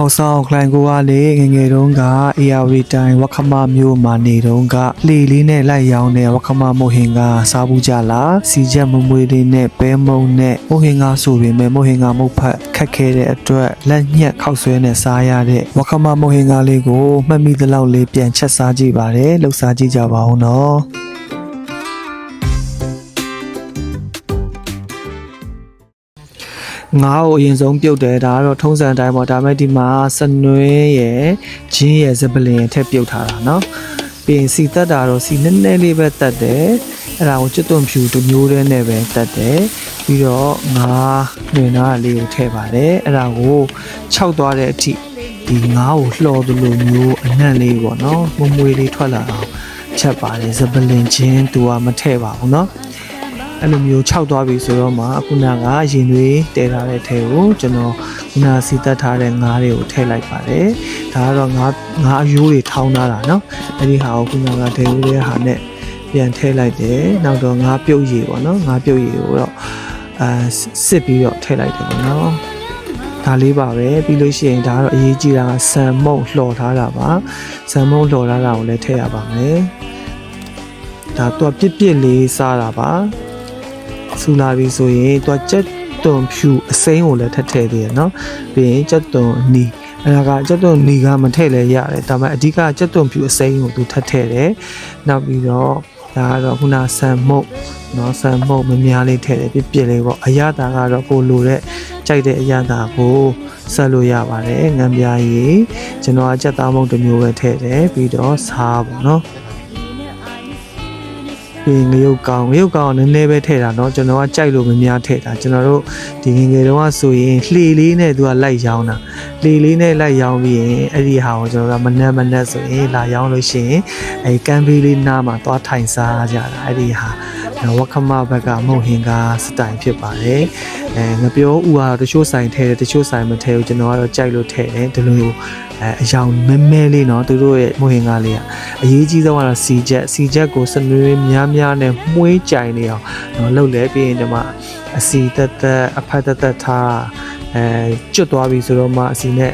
အောက်ဆောင်ခလိုင်ကိုကလေငယ်ငယ်တုန်းကအေယာဝတီတိုင်းဝက်ခမမျိုးမှာနေတုန်းကလှေလေးနဲ့လိုက်ရောင်းတဲ့ဝက်ခမမုတ်ဟင်ကစားဘူးကြလားစီချက်မမွေးလေးနဲ့ပဲမုံနဲ့မုတ်ဟင်ကဆိုပေမဲ့မုတ်ဟင်ကမုတ်ဖက်ခက်ခဲတဲ့အတွက်လက်ညက်ခောက်ဆွဲနဲ့စားရတဲ့ဝက်ခမမုတ်ဟင်ကလေးကိုမှတ်မိသလောက်လေးပြန်ချက်စားကြည့်ပါတယ်လှုပ်စားကြည့်ကြပါဦးနော် ငါ့ကိုအရင်ဆုံးပြုတ်တယ်ဒါကတော့ထုံးစံအတိုင်းပေါ့ဒါပေမဲ့ဒီမှာစနွေးရယ်ဂျင်းရယ်ဇပလင်ရယ်ထည့်ပြုတ်ထားတာเนาะပြီးရင်စီတက်တာတော့စီနည်းနည်းလေးပဲတက်တယ်အဲ့ဒါကိုကျွတ်သွန်ဖြူတစ်မျိုးတည်းနဲ့ပဲတက်တယ်ပြီးတော့ငါနှွေနာလေးကိုထည့်ပါတယ်အဲ့ဒါကိုခြောက်သွားတဲ့အထိဒီငါ့ကိုလှော်သလိုမျိုးအနံ့လေးပေါ့နော်မမွေလေးထွက်လာအောင်ချက်ပါတယ်ဇပလင်ချင်းသူကမထည့်ပါဘူးเนาะ အဲ့လိုမျိုးခြောက်သွားပြီဆိုတော့မှခုနကရင်တွေတဲထားတဲ့ထဲကိုကျွန်တော်ခုနစီတက်ထားတဲ့ငါးတွေကိုထည့်လိုက်ပါတယ်ဒါကတော့ငါးငါးအယိုးတွေထောင်းထားတာเนาะအဲ့ဒီဟာကိုခုနကထဲဦးတဲ့ဟာနဲ့ပြန်ထည့်လိုက်တယ်နောက်တော့ငါးပြုတ်ရည်ပေါ့နော်ငါးပြုတ်ရည်ကိုတော့အာစစ်ပြီးတော့ထည့်လိုက်တယ်ပေါ့နော်ဒါလေးပါပဲပြီးလို့ရှိရင်ဒါကတော့အရေးကြီးတာကဆန်မုံလှော်ထားတာပါဆန်မုံလှော်ထားတာကိုလည်းထည့်ရပါမယ်ဒါတော့ပြစ်ပြစ်လေးစားတာပါ ဆူလာပြီဆိုရင်သူကကြက်သွန်ဖြူအစိမ်းကိုလည်းထပ်ထည့်သေးတယ်เนาะပြီးရင်ကြက်သွန်နီအဲ့ဒါကကြက်သွန်နီကမထည့်လဲရတယ်ဒါပေမဲ့အဓိကကြက်သွန်ဖြူအစိမ်းကိုသူထပ်ထည့်တယ်နောက်ပြီးတော့ဒါကတော့ခုနဆန်မုတ်เนาะဆန်မုတ်မများလေးထည့်တယ်ပြပြလေးပေါ့အရသာကတော့ကိုလိုတဲ့ကြိုက်တဲ့အရသာကိုဆက်လို့ရပါတယ်ငံပြားကြီးကျွန်တော်ကကြက်သားမုတ်တစ်မျိုးပဲထည့်တယ်ပြီးတော့စားပေါ့เนาะ ပြီးငရုတ်ကောင်ငရုတ်ကောင်ကနည်းနည်းပဲထည့်တာเนาะကျွန်တော်ကကြိုက်လို့မများထည့်တာကျွန်တော်တို့ဒီငယ်ငယ်တုန်းကဆိုရင်လှေလေးနဲ့သူကလိုက်ရောင်းတာလှေလေးနဲ့လိုက်ရောင်းပြီးရင်အဲ့ဒီဟာကိုကျွန်တော်ကမနှက်မနှက်ဆိုရင်လာရောင်းလို့ရှိရင်အဲကမ်ဘေးလေးနားမှာသွားထိုင်စားကြတာအဲ့ဒီဟာဝက်ခမဘက်ကမုံဟင်ကစတိုင်ဖြစ်ပါတယ်အဲငပြောဥကတော့တချို့ဆိုင်ထဲတယ်တချို့ဆိုင်မထဲဘူးကျွန်တော်ကတော့ကြိုက်လို့ထဲတယ်ဒီလိုအဲအယောင်မဲမဲလေးเนาะသူတို့ရဲ့မုံဟင်ကလေးက အရေးကြီးဆုံးကတော့စီချက်စီချက်ကိုစနွေးများများနဲ့မှွေးကြိုင်နေအောင်နော်လှုပ်လဲပြီးရင်ဒီမှာအစီတက်တက်အဖက်တက်တက်ထားအဲကျွတ်သွားပြီဆိုတော့မှအစီနဲ့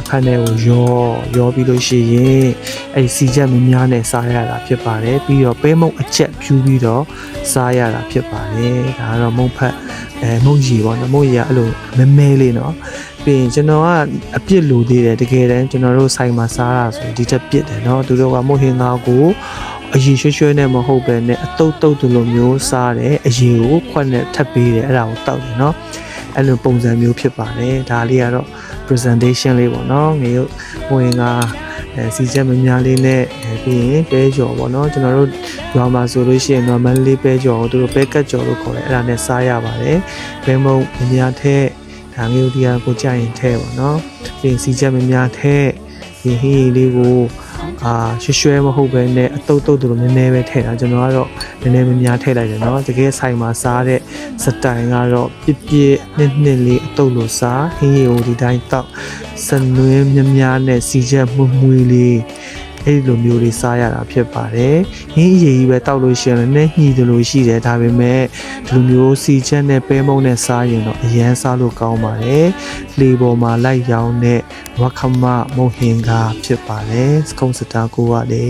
အခန်းထဲကိုရောရောပြီးလို့ရှိရင်အဲဒီစီချက်မများနဲ့စားရတာဖြစ်ပါတယ်ပြီးတော့ပဲမုံအချက်ဖြူးပြီးတော့စားရတာဖြစ်ပါတယ်ဒါကတော့မုံဖက်အဲမုံရီပေါ့နော်မုံရီကအဲ့လိုမဲမဲလေးနော် ပြီးရင်ကျွန်တော်ကအပြစ်လိုသေးတယ်တကယ်တမ်းကျွန်တော်တို့ဆိုင်မှာစားတာဆိုရင်ဒီချက်ပြစ်တယ်เนาะသူတို့ကမုတ်ဟင်ငါကိုအရီရွှဲရွှဲနဲ့မဟုတ်ပဲနဲ့အတုတ်တုတ်တူလိုမျိုးစားတယ်အရီကိုခွက်နဲ့ထပ်ပေးတယ်အဲ့ဒါကိုတောက်တယ်เนาะအဲ့လိုပုံစံမျိုးဖြစ်ပါတယ်ဒါလေးကတော့ presentation လေးပေါ့เนาะငရုတ်ဝင်ကအဲစီချက်မများလေးနဲ့အဲပြီးရင်ပဲကြော်ပေါ့เนาะကျွန်တော်တို့ရွာမှာဆိုလို့ရှိရင် normal လေးပဲကြော်ကိုသူတို့ပဲကတ်ကြော်လို့ခေါ်တယ်အဲ့ဒါနဲ့စားရပါတယ်ဘဲမုံအများထက် ဒါမျိုးဒီဟာကိုကြိုက်ရင်ထဲပါเนาะပြင်စီချက်မများထဲဒီဟင်းရည်လေးကိုအာရွှဲရွှဲမဟုတ်ပဲနဲ့အတုတ်တုတ်တူလိုနည်းနည်းပဲထည့်တာကျွန်တော်ကတော့နည်းနည်းမများထည့်လိုက်တယ်เนาะတကယ်ဆိုင်မှာစားတဲ့စတိုင်ကတော့ပြစ်ပြစ်နှစ်နှစ်လေးအတုတ်လိုစားဟင်းရည်ကိုဒီတိုင်းတောက်စနွေးများများနဲ့စီချက်မှုမှုလေး အဲ့ဒီလိုမျိုးလေးစားရတာဖြစ်ပါတယ်။ဟင်းအရည်ကြီးပဲတောက်လို့ရှိရင်လည်းနည်းညှိတယ်လို့ရှိတယ်ဒါပေမဲ့ဒီလိုမျိုးစီချက်နဲ့ပဲမုံနဲ့စားရင်တော့အရန်စားလို့ကောင်းပါတယ်။လေပေါ်မှာလိုက်ရောင်းတဲ့ဝက်ခမမုံဟင်ကဖြစ်ပါတယ်။စကုံစတာကိုကလေ